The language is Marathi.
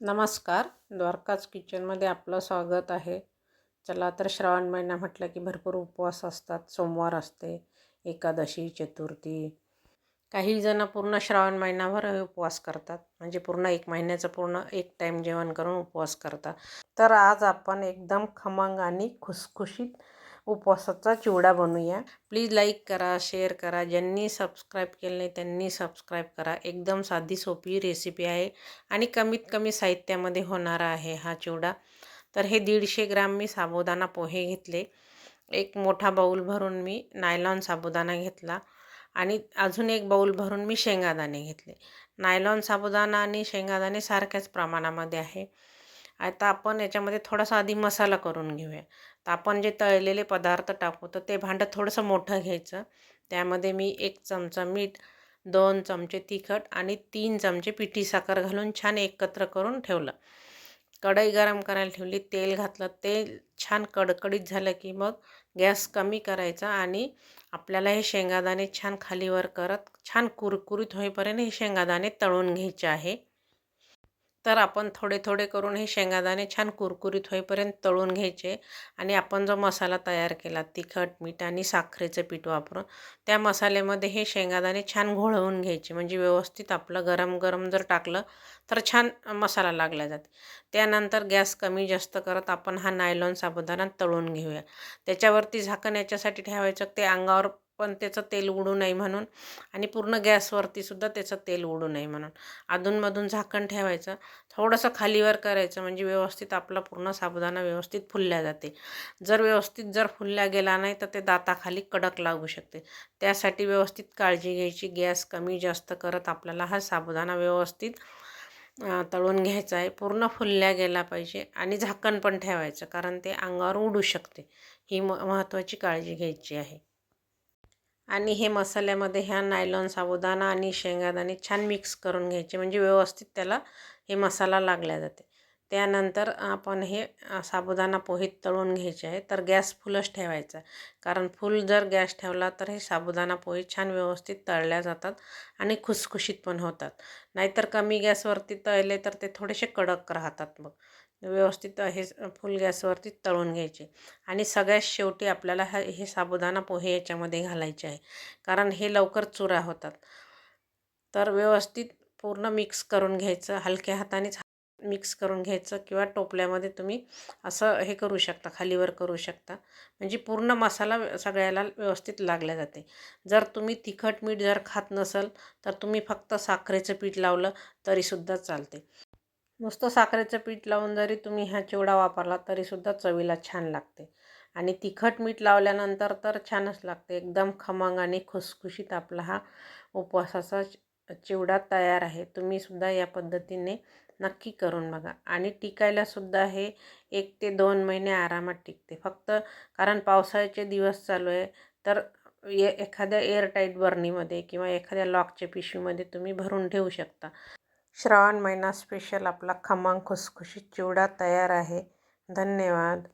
नमस्कार. द्वारकाच किचनमध्ये आपलं स्वागत आहे. चला तर श्रावण महिना म्हटलं की भरपूर उपवास असतात. सोमवार असते एकादशी चतुर्थी. काही जण पूर्ण श्रावण महिनाभर उपवास करतात. म्हणजे पूर्ण एक महिन्याचं पूर्ण एक टाईम जेवण करून उपवास करतात. तर आज आपण एकदम खमंग आणि खुसखुशीत उपवासाचा चिवडा बनवूया. प्लीज लाईक करा शेअर करा. ज्यांनी सबस्क्राईब केलं नाही त्यांनी सबस्क्राईब करा. एकदम साधी सोपी रेसिपी आहे आणि कमीत कमी साहित्यामध्ये होणारा आहे हा चिवडा. तर हे दीडशे ग्राम मी साबुदाणा पोहे घेतले. एक मोठा बाऊल भरून मी नायलॉन साबुदाणा घेतला आणि अजून एक बाऊल भरून मी शेंगादाणे घेतले. नायलॉन साबुदाणा आणि शेंगादाणे सारख्याच प्रमाणामध्ये आहे. आता आपण याच्यामध्ये थोडासा आधी मसाला करून घेऊया. तर आपण जे तळलेले पदार्थ टाकू तर ते भांडं थोडंसं मोठं घ्यायचं. त्यामध्ये मी एक चमचा मीठ दोन चमचे तिखट आणि तीन चमचे पिठी साखर घालून छान एकत्र करून ठेवलं. कढई गरम करायला ठेवली तेल घातलं तेल छान कडकडीत झालं की मग गॅस कमी करायचा आणि आपल्याला हे शेंगादाणे छान खालीवर करत छान कुरकुरीत होईपर्यंत हे शेंगादाणे तळून घ्यायचे आहे. तर आपण थोडे थोडे करून हे शेंगादाणे छान कुरकुरीत होईपर्यंत तळून घ्यायचे आणि आपण जो मसाला तयार केला तिखट मीठ आणि साखरेचं पीठ वापरून त्या मसाल्यामध्ये हे शेंगादाणे छान घोळवून घ्यायचे. म्हणजे व्यवस्थित आपलं गरम गरम जर टाकलं तर छान मसाला लागला जाते. त्यानंतर गॅस कमी जास्त करत आपण हा नायलॉन साबुदाणा तळून घेऊया. त्याच्यावरती झाकण याच्यासाठी ठेवायचं ते अंगावर पण त्याचं तेल उडू नये म्हणून. आणि पूर्ण गॅसवरती सुद्धा त्याचं तेल उडू नये म्हणून. अधूनमधून झाकण ठेवायचं. थोडंसं खालीवर करायचं म्हणजे व्यवस्थित आपला पूर्ण साबुदाणा व्यवस्थित फुलल्या जाते. जर व्यवस्थित जर फुलल्या गेला नाही तर ते दाताखाली कडक लागू शकते. त्यासाठी व्यवस्थित काळजी घ्यायची. गॅस कमी जास्त करत आपल्याला हा साबुदाणा व्यवस्थित तळून घ्यायचा आहे. पूर्ण फुलल्या गेला पाहिजे आणि झाकण पण ठेवायचं कारण ते अंगावर उडू शकते. ही म महत्त्वाची काळजी घ्यायची आहे. आणि हे मसाल्यामध्ये ह्या नायलॉन साबुदाणा आणि शेंगादाणे छान मिक्स करून घ्यायचे. म्हणजे व्यवस्थित त्याला हे मसाला लागल्या जाते. त्यानंतर आपण हे साबुदाणा पोहे तळून घ्यायचे आहे. तर गॅस फुलच ठेवायचा. कारण फुल जर गॅस ठेवला तर हे साबुदाणा पोहे छान व्यवस्थित तळल्या जातात आणि खुसखुशीत पण होतात. नाहीतर कमी गॅसवरती तळले तर ते थोडेसे कडक राहतात मग व्यवस्थित हे फुल गॅसवरती तळून घ्यायचे. आणि सगळ्यात शेवटी आपल्याला हा हे साबुदाणा पोहे याच्यामध्ये घालायचे आहे. कारण हे लवकर चुरा होतात. तर व्यवस्थित पूर्ण मिक्स करून घ्यायचं. हलक्या हातानेच मिक्स करून घ्यायचं किंवा टोपल्यामध्ये तुम्ही असं हे करू शकता खालीवर करू शकता. म्हणजे पूर्ण मसाला सगळ्याला व्यवस्थित लागल्या जाते. जर तुम्ही तिखट मीठ जर खात नसाल तर तुम्ही फक्त साखरेचं पीठ लावलं तरीसुद्धा चालते. नुसतं साखरेचं पीठ लावून जरी तुम्ही हा चिवडा वापरला तरीसुद्धा चवीला छान लागते. आणि तिखट मीठ लावल्यानंतर तर छानच लागते. एकदम खमंग आणि खुसखुशीत आपला हा उपवासाचा चिवडा तयार आहे. तुम्हीसुद्धा या पद्धतीने नक्की करून बघा. आणि टिकायलासुद्धा हे एक ते दोन महिने आरामात टिकते. फक्त कारण पावसाळ्याचे दिवस चालू आहे तर ए एखाद्या एअरटाईट बर्नीमध्ये किंवा एखाद्या लॉकच्या पिशवीमध्ये तुम्ही भरून ठेवू शकता. श्रावण महिना स्पेशल आपला खमंग खुसखुशीत चिवडा तयार आहे. धन्यवाद.